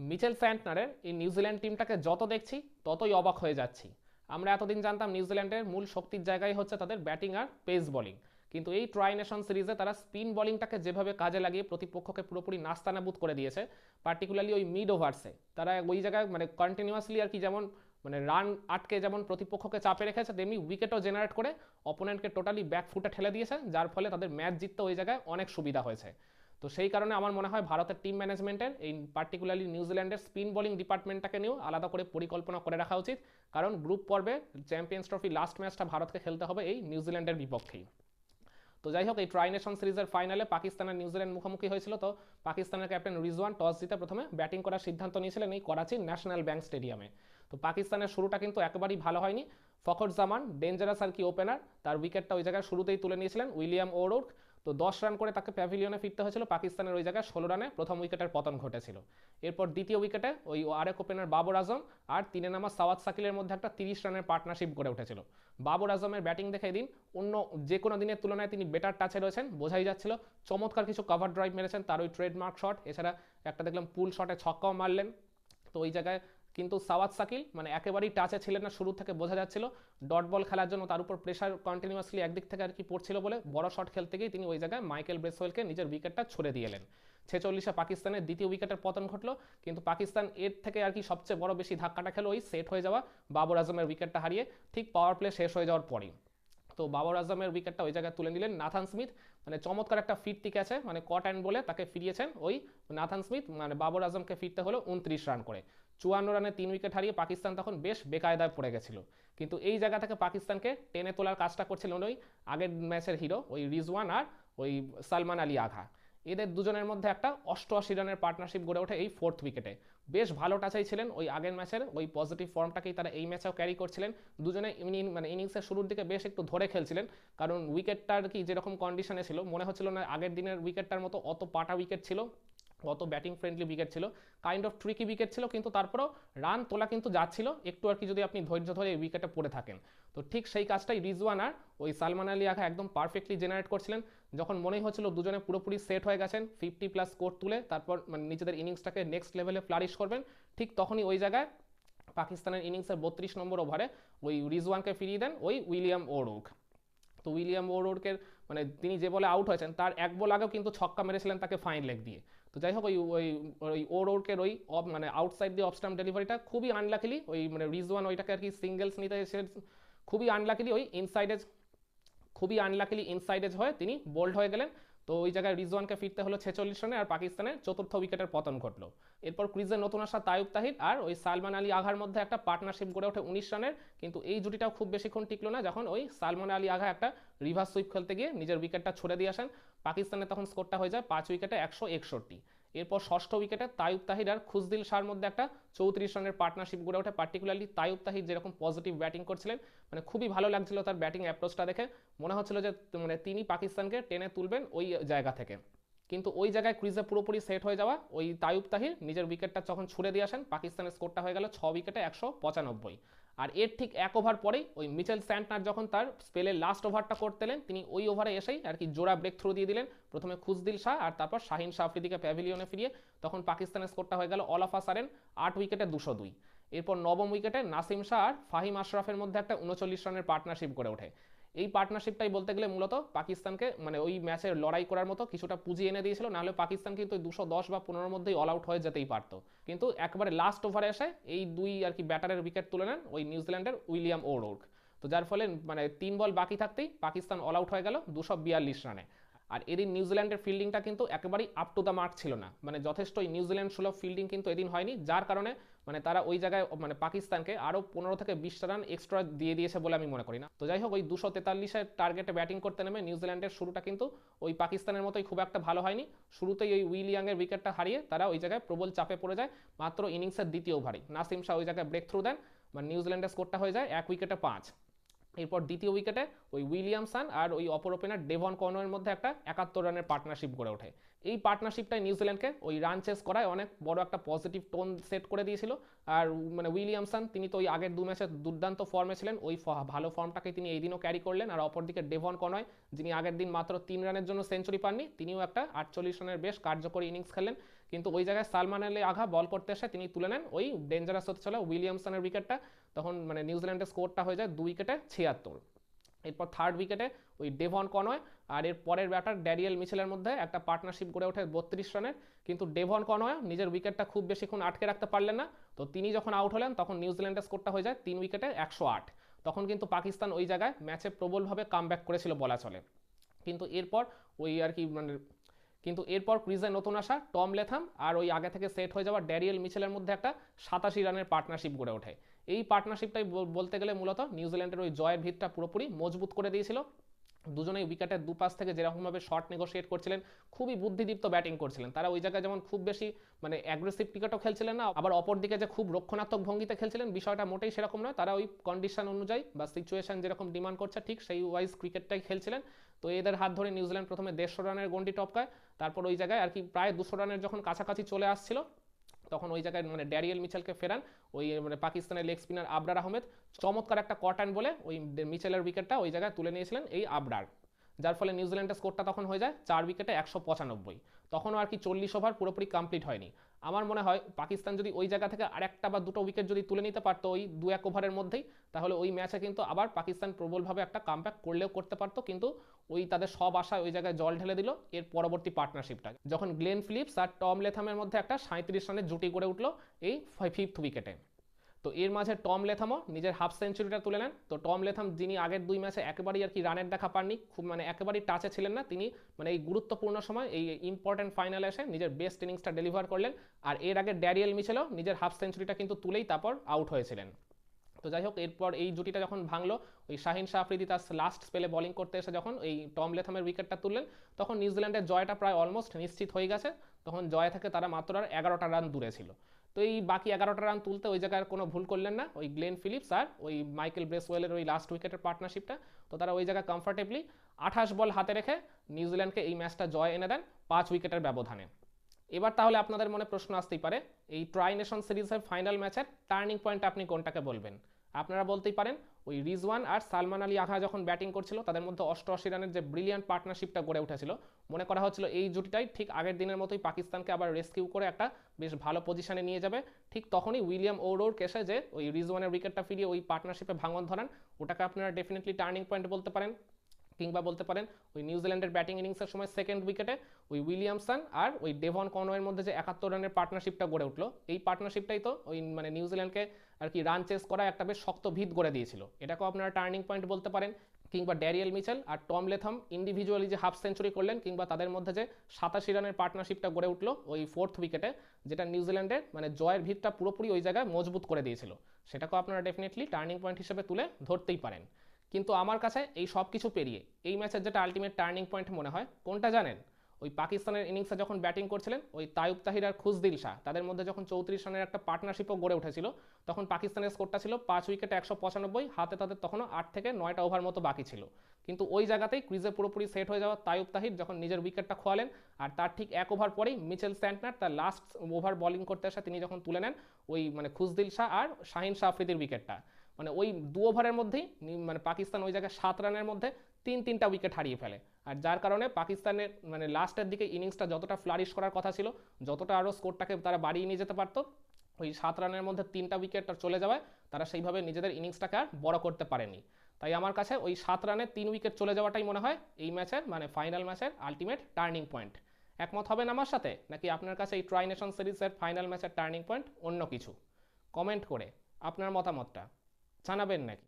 Mitchell স্যান্টনারের এই New Zealand টিমটাকে যত দেখছি, ততই অবাক হয়ে যাচ্ছি। আমরা এতদিন জানতাম নিউজিল্যান্ডের মূল শক্তির জায়গায় হচ্ছে তাদের ব্যাটিং আর পেস বোলিং। কিন্তু এই ট্রাই নেশন সিরিজে তারা স্পিন বোলিংটাকে যেভাবে কাজে লাগিয়ে প্রতিপক্ষকে পুরোপুরি নাস্তানাবুদ করে দিয়েছে, পার্টিকুলারলি ওই মিড ওভার্সে। তারা ওই জায়গায় মানে কন্টিনিউয়াসলি আর কি যেমন মানে রান আটকে যেমন প্রতিপক্ষকে চাপে রেখেছে, তেমনি উইকেটও জেনারেট করে অপোনেন্টকে টোটালি ব্যাক ফুটে ঠেলে দিয়েছে, যার ফলে তাদের ম্যাচ জিততে ওই জায়গায় অনেক সুবিধা হয়েছে। তো সেই কারণে আমার মনে হয় ভারতের টিম ম্যানেজমেন্টের এই পার্টিকুলারলি নিউজিল্যান্ডের স্পিন বোলিং ডিপার্টমেন্টটাকে নিয়েও আলাদা করে পরিকল্পনা করে রাখা উচিত। কারণ গ্রুপ পর্বে চ্যাম্পিয়ন্স ট্রফি লাস্ট ম্যাচটা ভারতকে খেলতে হবে এই নিউজিল্যান্ডের বিপক্ষেই। তো যাই হোক, এই ট্রাই নেশন সিরিজের ফাইনালে পাকিস্তানের নিউজিল্যান্ড মুখোমুখি হয়েছিল। তো পাকিস্তানের ক্যাপ্টেন রিজওয়ান টস জিতে প্রথমে ব্যাটিং করার সিদ্ধান্ত নিয়েছিলেন এই করাচির ন্যাশনাল ব্যাংক স্টেডিয়ামে তো পাকিস্তানের শুরুটা কিন্তু একেবারেই ভালো হয়নি। ফখর জামান ডেঞ্জারাস আর কি ওপেনার তার উইকেটটা ওই জায়গায় শুরুতেই তুলে নিয়েছিলেন উইলিয়াম ওরোক তো দশ রান করে তাকে প্যাভিলিয়নে ফিরতে হয়েছিল। পাকিস্তানের ওই জায়গায় ষোলো রানে প্রথম উইকেটের পতন ঘটেছিল। এরপর দ্বিতীয় উইকেটে ওই আরেক ওপেনার বাবর আজম আর তিনে নামা সাওয়াত সাকিলের মধ্যে একটা তিরিশ রানের পার্টনারশিপ গড়ে উঠেছিল। বাবর আজমের ব্যাটিং দেখে দিন অন্য যে কোনো দিনের তুলনায় তিনি বেটার টাচে রয়েছেন। বোঝাই যাচ্ছিল, চমৎকার কিছু কভার ড্রাইভ মেরেছেন তার ওই ট্রেডমার্ক শট এছাড়া একটা দেখলাম পুল শটে ছক্কাও মারলেন। তো ওই জায়গায় কিন্তু সাওয়াত সাকিল মানে একেবারেই টাচে ছিলেন না, শুরু থেকে বোঝা যাচ্ছিল ডট বল খেলার জন্য তার উপর প্রেশার কন্টিনিউয়াসলি একদিক থেকে আর কি পড়ছিল বলে বড় শট খেলতে গিয়ে তিনি ওই জায়গায় মাইকেল ব্রেসওয়েলকে নিজের উইকেটটা ছুড়ে দিয়েলেন ছেচল্লিশে পাকিস্তানের দ্বিতীয় উইকেটের পতন ঘটলো, কিন্তু পাকিস্তান এর থেকে আর কি সবচেয়ে বড় বেশি ধাক্কাটা খেলো ওই সেট হয়ে যাওয়া বাবর আজমের উইকেটটা হারিয়ে, ঠিক পাওয়ার প্লে শেষ হয়ে যাওয়ার পরেই। তো বাবর আজমের উইকেটটা ওই জায়গায় তুলে নিলেন নাথান স্মিথ। মানে চমৎকার একটা ফিরতি গেছে মানে কট অ্যান্ড বলে তাকে ফিরিয়েছেন ওই নাথান স্মিথ। মানে বাবর আজমকে ফিরতে হলো উনত্রিশ রান করে। চুয়ান্ন রানে তিন উইকেট হারিয়ে পাকিস্তান তখন বেশ বেকায়দায় পড়ে গেছিল। কিন্তু এই জায়গা থেকে পাকিস্তানকে টেনে তোলার কাজটা করছিলেন ওই আগের ম্যাচের হিরো ওই রিজওয়ান আর ওই সালমান আলী আঘা। এদের দুজনের মধ্যে একটা অষ্টআশি রানের পার্টনারশিপ গড়ে ওঠে এই ফোর্থ উইকেটে বেশ ভালো টাচাই ছিলেন ওই আগের ম্যাচের ওই পজিটিভ ফর্মটাকেই তারা এই ম্যাচেও ক্যারি করছিলেন। দুজনে মানে ইনিংসের শুরুর দিকে বেশ একটু ধরে খেলছিলেন, কারণ উইকেটটার কি যেরকম কন্ডিশনে ছিল, মনে হচ্ছিল না আগের দিনের উইকেটটার মতো অত পাটা উইকেট ছিল। অত ব্যাটিং ফ্রেন্ডলি উইকেট ছিল কাইন্ড অফ ট্রিকি উইকেট ছিল, কিন্তু তারপরেও রান তোলা কিন্তু যাচ্ছিল। একটু আর কি যদি আপনি ধৈর্য ধরে এই উইকেটে পড়ে থাকেন। তো ঠিক সেই কাজটাই রিজওয়ান আর ওই সালমান আলী আঘা একদম পারফেক্টলি জেনারেট করছিলেন। যখন মনেই হচ্ছিল দুজনে পুরোপুরি সেট হয়ে গেছেন ফিফটি প্লাস স্কোর তুলে তারপর মানে নিজেদের ইনিংসটাকে নেক্সট লেভেলে ফ্লারিশ করবেন, ঠিক তখনই ওই জায়গায় পাকিস্তানের ইনিংসের বত্রিশ নম্বর ওভারে ওই রিজওয়ানকে ফিরিয়ে দেন ওই উইলিয়াম ওরুক। তো উইলিয়াম ওরোডকের মানে তিনি যে বলে আউট হয়েছেন, তার এক বল আগেও কিন্তু ছক্কা মেরেছিলেন তাকে ফাইন লেগ দিয়ে। তো যাই হোক, ওই ওই ওই ওর ওরোডকের ওই অফ মানে আউটসাইড দিয়ে অফস্টাম্প ডেলিভারিটা খুবই আনলাকিলি ওই মানে রিজওয়ান ওইটাকে আর কি সিঙ্গেলস নিতে এসে খুবই আনলাকিলি ওই ইনসাইডেজ খুবই আনলাকিলি ইনসাইডেজ হয়ে, তিনি বোল্ড হয়ে গেলেন। তো ওই জায়গায় রিজওয়ানকে ফিরতে হলো ছেচল্লিশ রানে আর পাকিস্তানের চতুর্থ উইকেটের পতন ঘটল। এরপর ক্রিজের নতুন আসা তায়ুব তাহির আর ওই সালমান আলী আঘার মধ্যে একটা পার্টনারশিপ গড়ে ওঠে উনিশ রানের, কিন্তু এই জুটিটাও খুব বেশিক্ষণ টিকলো না যখন ওই সালমান আলী আঘা একটা রিভার্স সুইপ খেলতে গিয়ে নিজের উইকেটটা ছুড়ে দিয়ে আসেন। পাকিস্তানের তখন স্কোরটা হয়ে যায় পাঁচ উইকেটে একশো একষট্টি। এরপর ষষ্ঠ উইকেটে তায়ুব তাহির আর খুজদিল শাহর মধ্যে একটা চৌত্রিশ রানের পার্টনারশিপ গড়ে ওঠে। পার্টিকুলারলি তায়ুব তাহির যেরকম পজিটিভ ব্যাটিং করছিলেন মানে খুবই ভালো লাগছিল তার ব্যাটিং অ্যাপ্রোচটা দেখে। মনে হচ্ছিল যে মানে তিনি পাকিস্তানকে টেনে তুলবেন ওই জায়গা থেকে। কিন্তু ওই জায়গায় ক্রিজে পুরোপুরি সেট হয়ে যাওয়া ওই তায়ুব তাহির নিজের উইকেটটা যখন ছুড়ে দিয়ে আসেন, পাকিস্তানের স্কোরটা হয়ে গেল ছ উইকেটে একশো পঁচানব্বই। আর এর ঠিক এক ওভার পরেই ওই মিচেল স্যান্টনার যখন তার স্পেলের লাস্ট ওভারটা করতেলেন তিনি ওই ওভারে এসেই আর কি জোড়া ব্রেক থ্রু দিয়ে দিলেন। প্রথমে খুশদিল শাহ আর তারপর শাহিন শাহ আফ্রিদিকে প্যাভিলিয়নে ফিরিয়ে তখন পাকিস্তানের স্কোরটা হয়ে গেল অল অফ আসারেন আট উইকেটে দুশো দুই। এরপর নবম উইকেটে নাসিম শাহ আর ফাহিম আশরাফের মধ্যে একটা উনচল্লিশ রানের পার্টনারশিপ গড়ে ওঠে। এই পার্টনারশিপটাই বলতে গেলে মূলত পাকিস্তানকে মানে ওই ম্যাচের লড়াই করার মতো কিছুটা পুঁজি এনে দিয়েছিল। নাহলে পাকিস্তান কিন্তু দুশো দশ বা পনেরোর মধ্যেই অল আউট হয়ে যেতেই পারত। কিন্তু একবারে লাস্ট ওভারে এসে এই দুই আর কি ব্যাটারের উইকেট তুলে নেন ওই নিউজিল্যান্ডের উইলিয়াম ওরোর্ক। তো যার ফলে মানে তিন বল বাকি থাকতেই পাকিস্তান অল আউট হয়ে গেল দুশো বিয়াল্লিশ রানে আর এদিন নিউজিল্যান্ডের ফিল্ডিংটা কিন্তু একেবারেই আপ টু দ্য মার্ক ছিল না। মানে যথেষ্ট নিউজিল্যান্ড সুলভ ফিল্ডিং কিন্তু এদিন হয়নি, যার কারণে মানে তারা ওই জায়গায় মানে পাকিস্তানকে আরও পনেরো থেকে বিশটা রান এক্সট্রা দিয়ে দিয়েছে বলে আমি মনে করি না। তো যাই হোক, ওই দুশো তেতাল্লিশের টার্গেটে ব্যাটিং করতে নেমে নিউজিল্যান্ডের শুরুটা কিন্তু ওই পাকিস্তানের মতোই খুব একটা ভালো হয়নি। শুরুতেই ওই উইলিয়াংয়ের উইকেটটা হারিয়ে তারা ওই জায়গায় প্রবল চাপে পড়ে যায়। মাত্র ইনিংসের দ্বিতীয় ওভারেই। নাসিম শাহ ওই জায়গায় ব্রেক থ্রু দেন মানে নিউজিল্যান্ডের স্কোরটা হয়ে যায় এক উইকেটে পাঁচ। এরপর দ্বিতীয় উইকেটে ওই উইলিয়ামসন আর ওই অপর ওপেনার ডেভন কর্নোয়ের মধ্যে একটা একাত্তর রানের পার্টনারশিপ গড়ে ওঠে। এই পার্টনারশিপটাই নিউজিল্যান্ডকে ওই রান চেস করায় অনেক বড় একটা পজিটিভ টোন সেট করে দিয়েছিল। আর মানে উইলিয়ামসন, তিনি তো ওই আগের দু ম্যাচে দুর্দান্ত ফর্মে ছিলেন, ওই ভালো ফর্মটাকে তিনি এই দিনও ক্যারি করলেন। আর অপরদিকে ডেভন কনয় যিনি আগের দিন মাত্র তিন রানের জন্য সেঞ্চুরি পাননি, তিনিও একটা আটচল্লিশ রানের বেশ কার্যকরী ইনিংস খেললেন। কিন্তু ওই জায়গায় সালমান আলী আঘা বল করতে এসে তিনি তুলে নেন। ওই ডেঞ্জারাস হতে চলে উইলিয়ামসনের উইকেটটা তখন মানে নিউজিল্যান্ডের স্কোরটা হয়ে যায় দুই উইকেটে ছিয়াত্তর। এরপর থার্ড উইকেটে ওই ডেভন কনওয়ে আর এর পরের ব্যাটার ড্যারিয়েল মিচেলের মধ্যে একটা পার্টনারশিপ গড়ে ওঠে বত্রিশ রানের। কিন্তু ডেভন কনওয়ে নিজের উইকেটটা খুব বেশিক্ষণ আটকে রাখতে পারলেন না। তো তিনি যখন আউট হলেন, তখন নিউজিল্যান্ডের স্কোরটা হয়ে যায় তিন উইকেটে একশো আট। তখন কিন্তু পাকিস্তান ওই জায়গায় ম্যাচে প্রবলভাবে কামব্যাক করেছিল বলা চলে। কিন্তু এরপর ওই আর কি মানে কিন্তু এরপর ক্রিজে নতুন আসা টম লেথাম আর ওই আগে থেকে সেট হয়ে যাওয়া ড্যারিয়েল মিচেলের মধ্যে একটা সাতাশি রানের পার্টনারশিপ গড়ে ওঠে। এই পার্টনারশিপটাই বলতে গেলে মূলত নিউজিল্যান্ডের ওই জয়ের ভিতটা পুরোপুরি মজবুত করে দিয়েছিল। দুজনেই উইকেটের দুপাশ থেকে যেরকমভাবে শর্ট নেগোশিয়েট করছিলেন, খুবই বুদ্ধিদীপ্ত ব্যাটিং করছিলেন। তারা ওই জায়গায় যেমন খুব বেশি মানে অ্যাগ্রেসিভ ক্রিকেটও খেলছিলেন না, আবার অপর দিকে যে খুব রক্ষণাত্মক ভঙ্গিতে খেলছিলেন, বিষয়টা মোটেই সেরকম নয়। তারা ওই কন্ডিশন অনুযায়ী বা সিচুয়েশন যেরকম ডিমান্ড করছে, ঠিক সেই ওয়াইজ ক্রিকেটটাই খেলছিলেন। তো এদের হাত ধরে নিউজিল্যান্ড প্রথমে দেড়শো রানের গন্ডি টপকায়, তারপর ওই জায়গায় আর কি প্রায় দুশো রানের যখন কাছাকাছি চলে আসছিল, তখন ওই জায়গায় মানে ড্যারিয়েল মিচেলকে ফেরান, ওই মানে পাকিস্তানের লেগ স্পিনার আবরার আহমেদ। চমৎকার একটা কটান বলে ওই মিচেলের উইকেটটা ওই জায়গায় তুলে নিয়েছিলেন এই আবরার, যার ফলে নিউজিল্যান্ডের স্কোরটা তখন হয়ে যায় চার উইকেটে একশো পঁচানব্বই। তখনও আর কি চল্লিশ ওভার পুরোপুরি কমপ্লিট হয়নি। আমার মনে হয় পাকিস্তান যদি ওই জায়গা থেকে আরেকটা বা দুটো উইকেট যদি তুলে নিতে পারতো ওই দু এক ওভারের মধ্যেই, তাহলে ওই ম্যাচে কিন্তু আবার পাকিস্তান প্রবলভাবে একটা কামব্যাক করলেও করতে পারতো, কিন্তু ওই তাদের সব আশা ওই জায়গায় জল ঢেলে দিল এর পরবর্তী পার্টনারশিপটা যখন গ্লেন ফিলিপস আর টম লেথামের মধ্যে একটা সাঁত্রিশ রানের জুটি গড়ে উঠল এই ফিফথ উইকেটে তো এর মাঝে টম লেথামও নিজের হাফ সেঞ্চুরিটা তুলে নেন। তো টম লেথাম, যিনি আগের দুই ম্যাচে একেবারেই আর কি রানের দেখা পাননি, খুব মানে একেবারেই টাচে ছিলেন না, তিনি মানে এই গুরুত্বপূর্ণ সময় এই ইম্পর্ট্যান্ট ফাইনালে এসে নিজের বেস্ট ইনিংসটা ডেলিভার করলেন। আর এর আগে ড্যারিয়েল মিচেলও নিজের হাফ সেঞ্চুরিটা কিন্তু তুলেই তারপর আউট হয়েছিলেন। তো যাই হোক, এরপর এই জুটিটা যখন ভাঙলো, ওই শাহিন শাহ আফ্রিদি তার লাস্ট স্পেলে বলিং করতে এসে যখন এই টম লেথামের উইকেটটা তুললেন, তখন নিউজিল্যান্ডের জয়টা প্রায় অলমোস্ট নিশ্চিত হয়ে গেছে। তখন জয় থেকে তারা মাত্র আর এগারোটা রান দূরে ছিল। তো এই বাকি এগারোটা রান তুলতে ওই জায়গায় কোনো ভুল করলেন না। ওই গ্লেন ফিলিপস আর ওই মাইকেল ব্রেসওয়েলের ওই লাস্ট উইকেটের পার্টনারশিপটা তো তারা ওই জায়গায় কমফর্টেবলি আঠাশ বল হাতে রেখে নিউজিল্যান্ডকে এই ম্যাচটা জয় এনে দেন পাঁচ উইকেটের ব্যবধানে। এবার তাহলে আপনাদের মনে প্রশ্ন আসতেই পারে, এই ট্রাই নেশন সিরিজের ফাইনাল ম্যাচের টার্নিং পয়েন্ট আপনি কোনটাকে বলবেন? আপনারা বলতেই পারেন ওই রিজওয়ান আর সালমান আলী আঘা যখন ব্যাটিং করছিল, তাদের মধ্যে অষ্টআশি রানের যে ব্রিলিয়ান্ট পার্টনারশিপটা গড়ে উঠেছিল, মনে করা হচ্ছিল এই জুটিটাই ঠিক আগের দিনের মতোই পাকিস্তানকে আবার রেস্কিউ করে একটা বেশ ভালো পজিশনে নিয়ে যাবে। ঠিক তখনই উইলিয়াম ওরোর কেসে যে ওই রিজওয়ানের উইকেটটা ফিরিয়ে ওই পার্টনারশিপে ভাঙন ধরান। ওটাকে আপনারা ডেফিনেটলি টার্নিং পয়েন্ট বলতে পারেন কিংবা বলতে পারেন ওই নিউজিল্যান্ডের ব্যাটিং ইনিংসের সময় সেকেন্ড উইকেটে ওই উইলিয়ামসন আর ওই ডেভন কনওয়ের মধ্যে যে একাত্তর রানের পার্টনারশিপটা গড়ে উঠল, এই পার্টনারশিপটাই তো ওই মানে নিউজিল্যান্ডকে আর কি রান চেস করা একটা বেশ শক্ত ভিত গড়ে দিয়েছিল। এটাকেও আপনারা টার্নিং পয়েন্ট বলতে পারেন, কিংবা ড্যারিয়েল মিচেল আর টম লেথম ইন্ডিভিজুয়ালি যে হাফ সেঞ্চুরি করলেন, কিংবা তাদের মধ্যে যে সাতাশি রানের পার্টনারশিপটা গড়ে উঠল ওই ফোর্থ উইকেটে যেটা নিউজিল্যান্ডের মানে জয়ের ভিতটা পুরোপুরি ওই জায়গায় মজবুত করে দিয়েছিল। সেটাকেও আপনারা ডেফিনেটলি টার্নিং পয়েন্ট হিসেবে তুলে ধরতেই পারেন। কিন্তু আমার কাছে এই সব কিছু পেরিয়ে, এই ম্যাচের যেটা আলটিমেট টার্নিং পয়েন্ট মনে হয়, কোনটা জানেন? ওই পাকিস্তানের ইনিংসে যখন ব্যাটিং করছিলেন, ওই তায়ুব তাহির আর খুশদিল শাহ, তাদের মধ্যে যখন চৌত্রিশ রানের একটা পার্টনারশিপও গড়ে উঠেছিল, তখন পাকিস্তানের স্কোরটা ছিল পাঁচ উইকেটে একশো পঁচানব্বই, হাতে তাদের তখনও আট থেকে নয়টা ওভার মতো বাকি ছিল। কিন্তু ওই জায়গাতেই ক্রিজে পুরোপুরি সেট হয়ে যাওয়া তায়ুব তাহির যখন নিজের উইকেটটা খোয়ালেন, আর তার ঠিক এক ওভার পরেই মিচেল স্যান্টনার তার লাস্ট ওভার বোলিং করতে আসা তিনি যখন তুলে নেন, ওই মানে খুশদিল শাহ আর শাহিন শাহ আফ্রিদির উইকেটটা মানে ওই দু ওভারের মধ্যেই মানে পাকিস্তান ওই জায়গায় সাত রানের মধ্যে তিন তিনটা উইকেট হারিয়ে ফেলে। আর যার কারণে পাকিস্তানের মানে লাস্টের দিকে ইনিংসটা যতটা ফ্লারিশ করার কথা ছিল, যতটা আরও স্কোরটাকে তারা বাড়িয়ে নিয়ে যেতে পারতো, ওই সাত রানের মধ্যে তিনটা উইকেট চলে যাওয়ায় তারা সেইভাবে নিজেদের ইনিংসটাকে আর বড় করতে পারেনি। তাই আমার কাছে ওই সাত রানে তিন উইকেট চলে যাওয়াটাই মনে হয় এই ম্যাচের মানে ফাইনাল ম্যাচের আলটিমেট টার্নিং পয়েন্ট একমত হবেন আমার সাথে? নাকি আপনার কাছে এই ট্রাই নেশন সিরিজের ফাইনাল ম্যাচের টার্নিং পয়েন্ট অন্য কিছু? কমেন্ট করে আপনার মতামতটা জানাবেন নাকি?